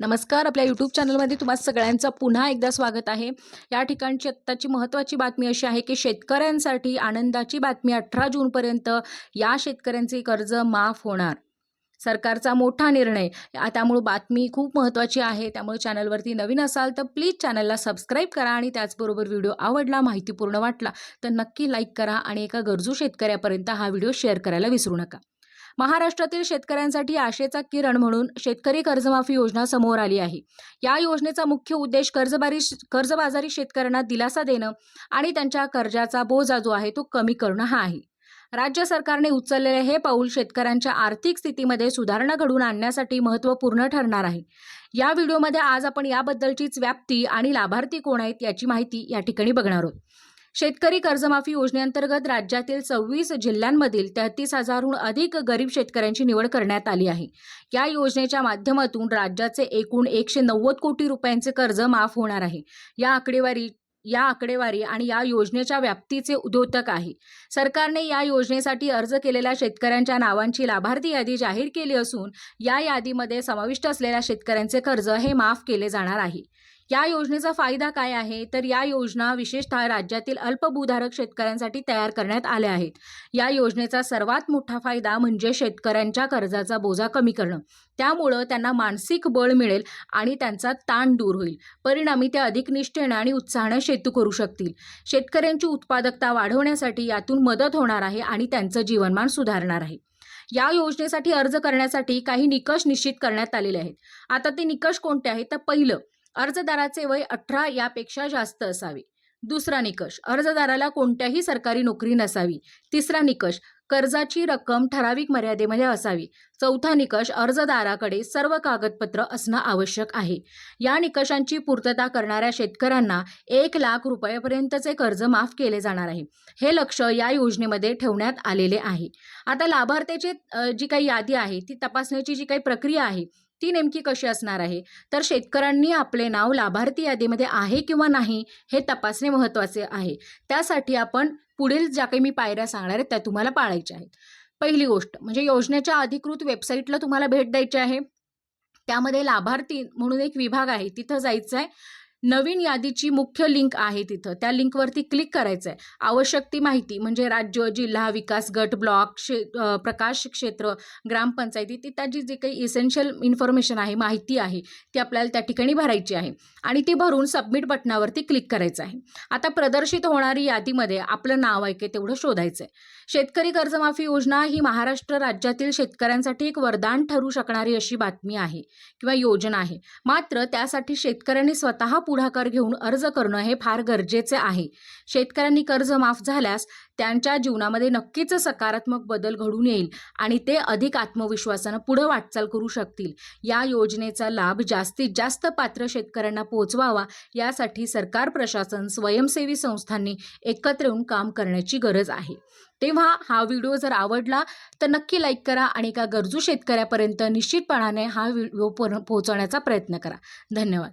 नमस्कार. आपल्या यूट्यूब चॅनलमध्ये तुम्हा सगळ्यांचं पुन्हा एकदा स्वागत आहे. या ठिकाणची आत्ताची महत्त्वाची बातमी अशी आहे की शेतकऱ्यांसाठी आनंदाची बातमी अठरा जूनपर्यंत या शेतकऱ्यांचे कर्ज माफ होणार. सरकारचा मोठा निर्णय. त्यामुळं बातमी खूप महत्त्वाची आहे. त्यामुळे चॅनलवरती नवीन असाल तर प्लीज चॅनलला सबस्क्राईब करा आणि त्याचबरोबर व्हिडिओ आवडला माहितीपूर्ण वाटला तर नक्की लाईक करा आणि एका गरजू शेतकऱ्यापर्यंत हा व्हिडिओ शेअर करायला विसरू नका. महाराष्ट्रातील शेतकऱ्यांसाठी आशेचा किरण म्हणून शेतकरी कर्जमाफी योजना समोर आली आहे. या योजनेचा मुख्य उद्देश कर्जबारी कर्जबाजारी शेतकऱ्यांना दिलासा देणं आणि त्यांच्या कर्जाचा बोजा जो आहे तो कमी करणं हा आहे. राज्य सरकारने उचललेले हे पाऊल शेतकऱ्यांच्या आर्थिक स्थितीमध्ये सुधारणा घडवून आणण्यासाठी महत्त्वपूर्ण ठरणार आहे. या व्हिडिओमध्ये आज आपण याबद्दलचीच व्याप्ती आणि लाभार्थी कोण आहेत याची माहिती या ठिकाणी बघणार आहोत. शेतकरी कर्जमाफी योजनेअंतर्गत राज्यातील सव्वीस जिल्ह्यांमधील तेहतीस हजारहून अधिक गरीब शेतकऱ्यांची निवड करण्यात आली आहे. या योजनेच्या माध्यमातून राज्याचे एकूण एकशे नव्वद कोटी रुपयांचे कर्ज माफ होणार आहे. या आकडेवारी या आकडेवारी आणि या योजनेच्या व्याप्तीचे उद्योतक आहे. सरकारने या योजनेसाठी अर्ज केलेल्या शेतकऱ्यांच्या नावांची लाभार्थी यादी जाहीर केली असून या यादीमध्ये समाविष्ट असलेल्या शेतकऱ्यांचे कर्ज हे माफ केले जाणार आहे. या योजनेचा फायदा काय आहे? तर या योजना विशेषतः राज्यातील अल्पभूधारक शेतकऱ्यांसाठी तयार करण्यात आल्या आहेत. या योजनेचा सर्वात मोठा फायदा म्हणजे शेतकऱ्यांच्या कर्जाचा बोजा कमी करणं. त्यामुळं त्यांना मानसिक बळ मिळेल आणि त्यांचा ताण दूर होईल. परिणामी ते अधिक निष्ठेनं आणि उत्साहानं शेतू करू शकतील. शेतकऱ्यांची उत्पादकता वाढवण्यासाठी यातून मदत होणार आहे आणि त्यांचं जीवनमान सुधारणार आहे. या योजनेसाठी अर्ज करण्यासाठी काही निकष निश्चित करण्यात आलेले आहेत. आता ते निकष कोणते आहेत? तर पहिलं अर्जदाराचे वय अठरा यापेक्षा जास्त असावे. दुसरा निकष अर्जदाराला कोणत्याही सरकारी नोकरी नसावी. तिसरा निकष कर्जाची रक्कम ठराविक मर्यादेमध्ये असावी. चौथा निकष अर्जदाराकडे सर्व कागदपत्र असणं आवश्यक आहे. या निकषांची पूर्तता करणाऱ्या शेतकऱ्यांना एक लाख रुपयापर्यंतचे कर्ज माफ केले जाणार आहे. हे लक्ष या योजनेमध्ये ठेवण्यात आलेले आहे. आता लाभार्थ्याची जी काही यादी आहे ती तपासण्याची जी काही प्रक्रिया आहे ती नेमकी कशी असणार आहे? तर शेतकऱ्यांनी आपले नाव लाभार्थी यादीमध्ये आहे किंवा नाही हे तपासणे महत्त्वाचे आहे. त्यासाठी आपण पुढील ज्या काही मी पायऱ्या सांगणार आहेत त्या तुम्हाला पाळायच्या आहेत. पहिली गोष्ट म्हणजे योजनेच्या अधिकृत वेबसाईटला तुम्हाला भेट द्यायची आहे. त्यामध्ये लाभार्थी म्हणून एक विभाग आहे तिथं जायचं आहे नवीन यादीची मुख्य लिंक आहे तिथं. त्या लिंकवरती क्लिक करायचं आहे आवश्यक ती माहिती म्हणजे राज्य जिल्हा विकास गट ब्लॉक क्षे प्रकाश क्षेत्र ग्रामपंचायती ती जी काही इसेन्शियल इन्फॉर्मेशन आहे माहिती आहे ती आपल्याला त्या ठिकाणी भरायची आहे. आणि ती भरून सबमिट बटनावरती क्लिक करायचं आहे. आता प्रदर्शित होणारी यादीमध्ये आपलं नाव आहे तेवढं शोधायचं आहे शेतकरी कर्जमाफी योजना ही महाराष्ट्र राज्यातील शेतकऱ्यांसाठी एक वरदान ठरू शकणारी अशी बातमी आहे किंवा योजना आहे. मात्र त्यासाठी शेतकऱ्यांनी स्वतः पुढाकार घेऊन अर्ज करणं हे फार गरजेचे आहे. शेतकऱ्यांनी कर्ज माफ झाल्यास त्यांच्या जीवनामध्ये नक्कीच सकारात्मक बदल घडून येईल आणि ते अधिक आत्मविश्वासानं पुढं वाटचाल करू शकतील. या योजनेचा लाभ जास्तीत जास्त पात्र शेतकऱ्यांना पोहोचवावा यासाठी सरकार प्रशासन स्वयंसेवी संस्थांनी एकत्र येऊन काम करण्याची गरज आहे. तेव्हा हा व्हिडिओ जर आवडला तर नक्की लाईक करा आणि एका गरजू शेतकऱ्यापर्यंत निश्चितपणाने हा व्हिडिओ पोहोचवण्याचा प्रयत्न करा. धन्यवाद.